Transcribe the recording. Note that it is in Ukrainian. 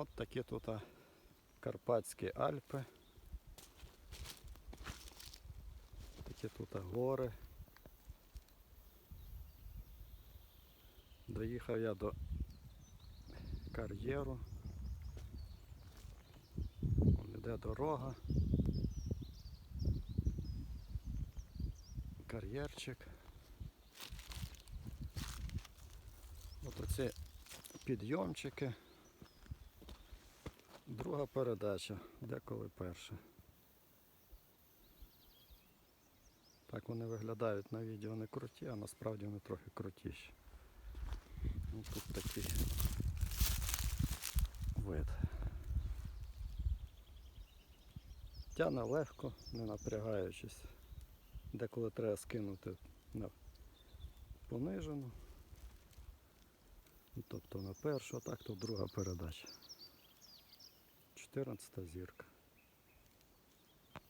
От такі тут Карпатські Альпи. Такі тут гори. Доїхав я до кар'єру. Вон іде дорога. Кар'єрчик. От оці підйомчики. Друга передача, деколи перша. Так вони виглядають на відео не круті, а насправді вони трохи крутіші. Ну, тут такий вид. Тяне легко, не напрягаючись. Деколи треба скинути на понижену. Ну, Тобто на першу, а так то друга передача. 14 зірка.